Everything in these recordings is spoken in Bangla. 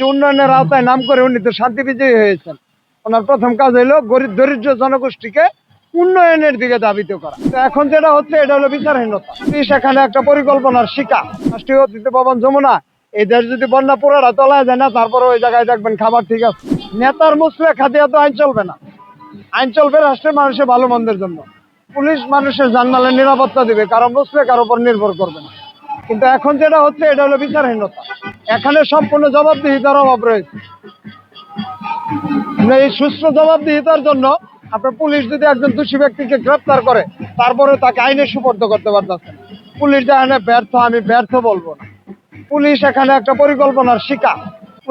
উন্নয়নের আওতায় নাম করে উনি তো শান্তি বিজয়ী হয়েছেন। ওনার প্রথম কাজ হলো গরিব দরিদ্র জনগোষ্ঠীকে উন্নয়নের দিকে দাবিত করা। এখন যেটা হচ্ছে, এটা হলো বিচারহীনতা। সেখানে একটা পরিকল্পনার শিকার। রাষ্ট্রীয় অতিথি ভবন যমুনা, এই দেশ যদি বন্যা পুরোটা তলায় যায় না তারপরে ওই জায়গায় দেখবেন খাবার ঠিক আছে। নেতার মুসলে খাদিয়া তো আইন চলবে না। আইন চলবে রাষ্ট্রের মানুষের ভালো মন্দের জন্য। পুলিশ মানুষের জানমালের নিরাপত্তা দিবে কারণ মুসলে কারও উপর নির্ভর করবে না। কিন্তু এখন যেটা হচ্ছে, এটা হলো বিচারহীনতা। এখানে সম্পূর্ণ জবাবদিহিতার অভাব রয়েছে। মানে এই সুষ্ঠু জবাবদিহিতার জন্য আপনার পুলিশ যদি একজন দোষী ব্যক্তিকে গ্রেপ্তার করে, তারপরে তাকে আইনে সুপর্দ করতে পারতেছে পুলিশ যেখানে ব্যর্থ, আমি ব্যর্থ বলব না। পুলিশ এখানে একটা পরিকল্পনার শিকার।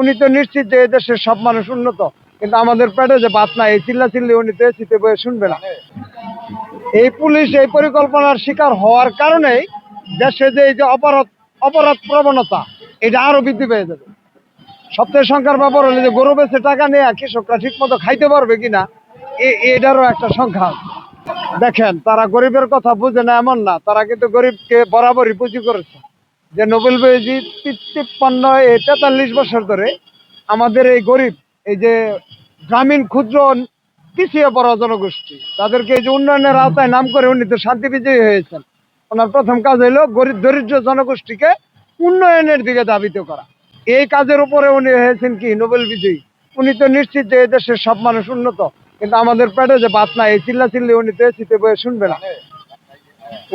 উনি তো নিশ্চিত যে এই দেশের সব মানুষ উন্নত, কিন্তু আমাদের পেটে যে বাত নাই, এই চিল্লা চিল্লি উনি তো এসিতে বয়ে শুনবে না। এই পুলিশ এই পরিকল্পনার শিকার হওয়ার কারণেই দেশে যে এই যে অপরাধ অপরাধ প্রবণতা এটা আরও বৃদ্ধি পেয়ে যাবে। সবচেয়ে সংখ্যার ব্যাপার হলো যে গরু বেচে টাকা নিয়ে কৃষকরা ঠিক মতো খাইতে পারবে কিনা এটারও একটা সংখ্যা। দেখেন, তারা গরিবের কথা বুঝে না, এমন না। তারা কিন্তু গরিবকে বরাবরই পুঁজি করেছে। যে নোবেল বইজি তিপ্পান্ন তেতাল্লিশ বছর ধরে আমাদের এই গরিব, এই যে গ্রামীণ, ক্ষুদ্র, পিছিয়ে পড়া জনগোষ্ঠী, তাদেরকে এই যে উন্নয়নের আওতায় নাম করে উনি তো শান্তি বিজয়ী হয়েছেন। ওনার প্রথম কাজ হলো গরিব, দরিদ্র জনগোষ্ঠীকে উন্নয়নের দিকে দাবিত করা। এই কাজের উপরে উনি হয়েছেন কি? নোবেল বিজয়ী। উনি তো নিশ্চিত যে এই দেশের সব মানুষ উন্নত। কিন্তু আমাদের পেটে যে বাত নাই, এই চিল্লা চিল্লি উনি তো এসিতে বয়ে শুনবে না।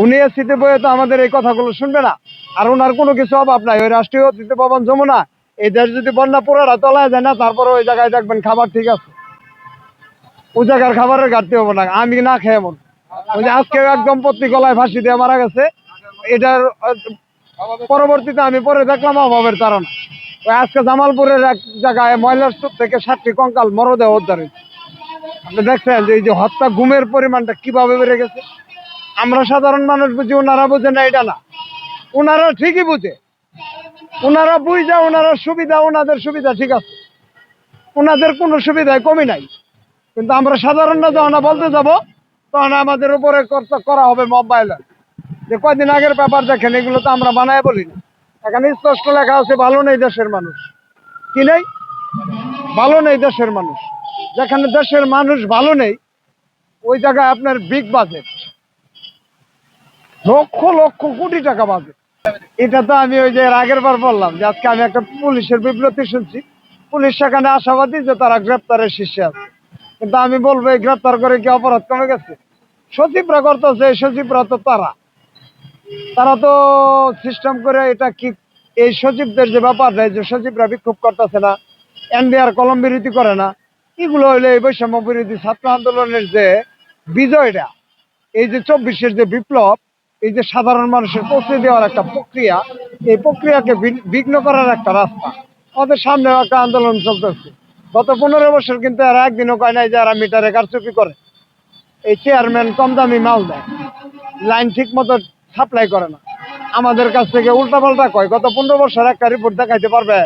উনি এসিতে বয়ে তো আমাদের এই কথাগুলো শুনবে না। আর ওনার কোনো কিছু অভাব নাই। ওই রাষ্ট্রীয় অতিথি ভবন যমুনা। এই দেশ যদি বন্যা পুরোটা তলায় যায় না, তারপরে ওই জায়গায় দেখবেন খাবার ঠিক আছে। ওই জায়গার খাবারের ঘাটতি হব না। আমি না খেয়ে মন ওই যে আজকে একদম পত্নী গলায় ফাঁসি দিয়ে মারা গেছে। এটার পরবর্তীতে আমি পরে দেখলাম অভাবের কারণ। ওই আজকে জামালপুরের এক জায়গায় ময়লার স্তূপ থেকে সাতটি কঙ্কাল মরদেহ উদ্ধার হয়েছে। আপনি দেখছেন যে এই যে হত্যা ঘুমের পরিমাণটা কীভাবে বেড়ে গেছে? আমরা সাধারণ মানুষ বুঝি ওনারা বুঝে না, এটা না। ওনারা ঠিকই বুঝে। ওনারা বুঝে ওনারা সুবিধা ওনাদের সুবিধা ঠিক আছে। ওনাদের কোনো সুবিধায় কমি নাই। কিন্তু আমরা সাধারণরা যখন বলতে যাব, তখন আমাদের উপরে করা হবে মোবাইল। যে কয়দিন আগের ব্যাপার দেখেন, এগুলো তো আমরা বানায় বলি না। এখানে স্পষ্ট লেখা আছে, ভালো নেই দেশের মানুষ। কি নেই? ভালো নেই দেশের মানুষ। যেখানে দেশের মানুষ ভালো নেই, ওই জায়গায় আপনার বিগ বাজেট লক্ষ লক্ষ কোটি টাকা বাজেট এটা তো আমি ওই যে আগের বার বললাম, যে আজকে আমি একটা পুলিশের বিবৃতি শুনছি। পুলিশ সেখানে আশাবাদী যে তারা গ্রেপ্তারের শীর্ষে আছে। কিন্তু আমি বলব, এই গ্রেপ্তার করে কি অপরাধ কমে গেছে? সচিবরা করতেছে সচিবরা তো তারা। তারা তো সিস্টেম করে এটা কি এই সচিবদের যে ব্যাপার এই যে সচিবরা বিক্ষোভ করতেছে না এনডিআর কলম বিরোধী করে না, এগুলো হইলে এই বৈষম্য বিরোধী ছাত্র আন্দোলনের যে বিজয়টা, এই যে চব্বিশের যে বিপ্লব, এই যে সাধারণ মানুষের পৌঁছে দেওয়ার একটা প্রক্রিয়া, এই প্রক্রিয়াকে বিঘ্ন করার একটা রাস্তা। ওদের সামনে একটা আন্দোলন চলতেছে। গত পনেরো বছর কিন্তু এরা একদিনও কয় নাই যারা মিটারে কারচুপি করে। এই চেয়ারম্যান কম দামি মাল দেয়। লাইন ঠিক মতো সাপ্লাই করে না। আমাদের কাছ থেকে উল্টা উল্টাপাল্টা কয়, গত পনেরো বছর একটা রিপোর্ট দেখাইতে পারবে